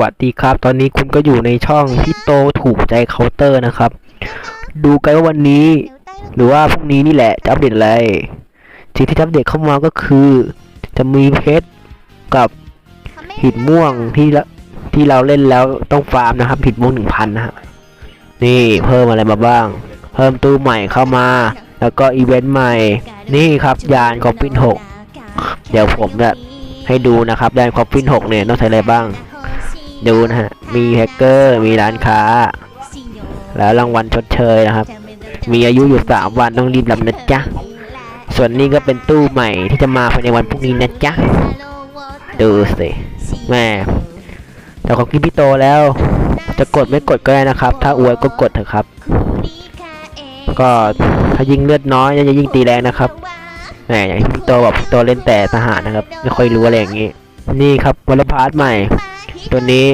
วัสดีครับ ตอนนี้คุณก็อยู่ในช่องพี่โตถูกใจเคาน์เตอร์นะครับ ดูกันว่าวันนี้ หรือว่าพรุ่งนี้นี่แหละจะอัปเดตอะไรสิ่งที่จะอัปเดตเข้ามาก็คือ จะมีเพชรกับหินม่วงที่ละที่เราเล่นแล้วต้องฟาร์มนะครับหินม่วงหนึ่งพันนะฮะนี่เพิ่มอะไรมาบ้าง เพิ่มตู้ใหม่เข้ามา แล้วก็อีเวนต์ใหม่ นี่ครับยานคอปปินหกเดี๋ยวผมจะให้ดูนะครับยานคอปปินหกเนี่ยต้องใช้อะไรบ้าง ดูนะฮะ มีแฮกเกอร์ มีร้านค้า แล้วรางวัลชดเชยนะครับ มีอายุอยู่สามวันต้องรีบรับนะจ๊ะ ส่วนนี้ก็เป็นตู้ใหม่ที่จะมาภายในวันพรุ่งนี้นะจ๊ะ ดูสิแม่แต่ของกิพี่โตแล้ว จะกดไม่กดก็ได้นะครับ ถ้าอวยก็กดเถอะครับ ก็ถ้ายิงเลือดน้อยจะยิ่งตีแรงนะครับแหมอย่างที่พี่โตบอกพี่โตเล่นแต่ทหารนะครับ ไม่ค่อยรู้อะไรอย่างนี้ นี่ครับวอลพาร์ทใหม่ ตัวนี้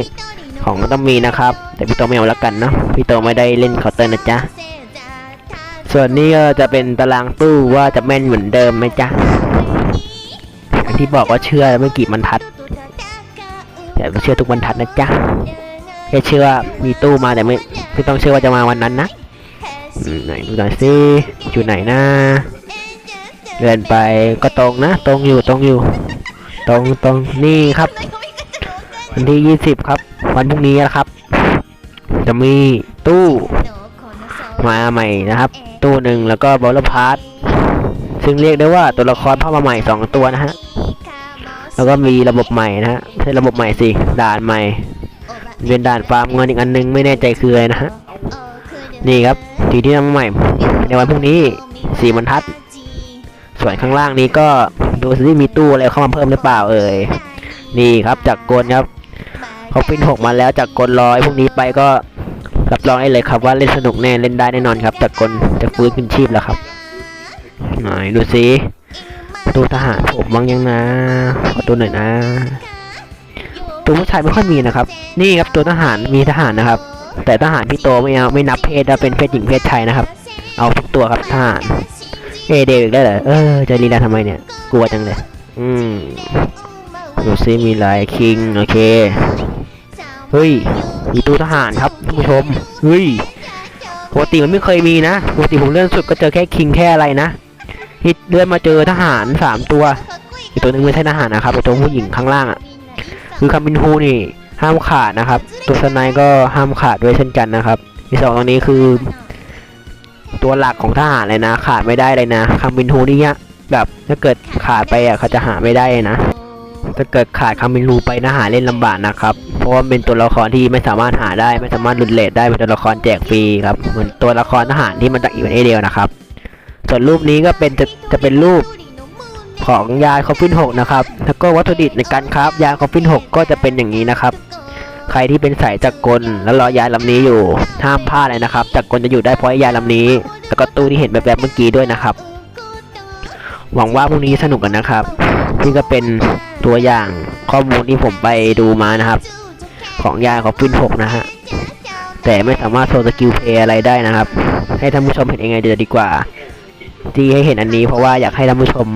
ของมันต้องมีนะครับ แต่พี่โตไม่เอาแล้วกันเนาะพี่โตไม่ได้เล่นเคาน์เตอร์นะจ๊ะส่วนนี้ก็จะเป็นตารางตู้ว่าจะแม่นเหมือนเดิมไหมจ๊ะอย่างที่บอกว่าเชื่อไม่กี่บรรทัดแต่ไม่เชื่อทุกบรรทัดนะจ๊ะแค่เชื่อว่ามีตู้มาแต่ไม่ไม่ต้องเชื่อว่าจะมาวันนั้นนะไหนดูหน่อยสิอยู่ไหนนะเดินไปก็ตรงนะ ตรงอยู่ตรงอยู่ ตรงตรงนี่ครับ วันที่ยี่สิบครับ วันพรุ่งนี้นะครับ จะมีตู้มาใหม่นะครับ ตู้หนึ่งแล้วก็บอลพาร์ทซึ่งเรียกได้ว่าตัวละครเข้ามาใหม่สองตัวนะฮะแล้วก็มีระบบใหม่นะฮะใช่ระบบใหม่สิด่านใหม่เป็นด่านฟาร์มเงินอีกอันนึงไม่แน่ใจคืออะไรนะฮะนี่ครับทีที่นำมาใหม่ ในวันพรุ่งนี้สี่บรรทัด ส่วนข้างล่างนี้ก็ดูสิมีตู้อะไรเข้ามาเพิ่มหรือเปล่าเอ่ยนี่ครับจากกลครับ เขาปิ้นหกมาแล้วจากกลร้อยพวกนี้ไปก็รับรองได้เลยครับว่าเล่นสนุกแน่เล่นได้แน่นอนครับจากกลจะฟื้นขึ้นชีพแล้วครับหนดูสิตู้ทหารผมบ้างยังนะขอตัวหน่อยนะ ตัวผู้ชายไม่ค่อยมีนะครับ นี่ครับตัวทหารมีทหารนะครับ แต่ทหารพี่โตไม่เอาไม่นับเพศนะเป็นเพศหญิงเพศชายนะครับ เอาทุกตัวครับทหารเอเดวิกได้เหรอเออจะลีลาทำไมเนี่ย กลัวจังเลย อืมดูซิมีลายคิง โอเค เฮ้ย มีตู้ทหารครับท่านผู้ชม เฮ้ยปกติมันไม่เคยมีนะปกติผมเลื่อนสุดก็เจอแค่คิงแค่อะไรนะที่เลื่อนมาเจอทหารสามตัว อีกตัวหนึงไม่ใช่ทหารนะครับเป็นตัวผู้หญิงข้างล่างอะ คือคามินฮูนี่ ห้ามขาดนะครับ ตัวสไนก็ห้ามขาดด้วยเช่นกันนะครับที่สองตรงนี้คือ ตัวหลักของทหารเลยนะ ขาดไม่ได้เลยนะคามินฮูนี่เนี่ยแบบถ้าเกิดขาดไปอะเขาจะหาไม่ได้นะ ถ้าเกิดขาดคามินรูไปนะหาเล่นลำบากนะครับ เพราะว่าเป็นตัวละครที่ไม่สามารถหาได้ ไม่สามารถหลุดเลทได้ เป็นตัวละครแจกฟรีครับ เหมือนตัวละครทหารที่มันจากอีเวนต์เอเดียวนะครับ ส่วนรูปนี้ก็เป็นจะจะเป็นรูปของยาคอฟฟิน6นะครับ แล้วก็วัตถุดิบในการคราฟยาคอฟฟิน6ก็จะเป็นอย่างนี้นะครับ ใครที่เป็นสายจักรกลแล้วรอยาลำนี้อยู่ห้ามพลาดเลยนะครับจักรกลจะอยู่ได้เพราะยาลำนี้ แล้วก็ตู้ที่เห็นแบบแบบเมื่อกี้ด้วยนะครับ หวังว่าพรุ่งนี้สนุกกันนะครับนี่ก็เป็น ตัวอย่างข้อมูลที่ผมไปดูมานะครับ ของยาของฟิน6นะฮะแต่ไม่สามารถโชว์สกิลเพย์อะไรได้นะครับ ให้ท่านผู้ชมเห็นยังไงจะดีกว่าที่ให้เห็นอันนี้เพราะว่าอยากให้ท่านผู้ชม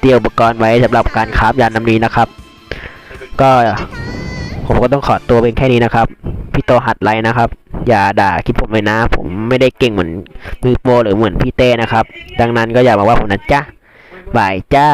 เตรียมอุปกรณ์ไว้สำหรับการคราฟยานลำนี้นะครับ ก็ผมก็ต้องขอตัวเป็นแค่นี้นะครับ พี่โตหัดไลน์นะครับ อย่าด่าคลิปผมเลยนะ ผมไม่ได้เก่งเหมือนมือโปรหรือเหมือนพี่เต้นะครับ ดังนั้นก็อย่ามาว่าผมนะจ๊ะบายจ้า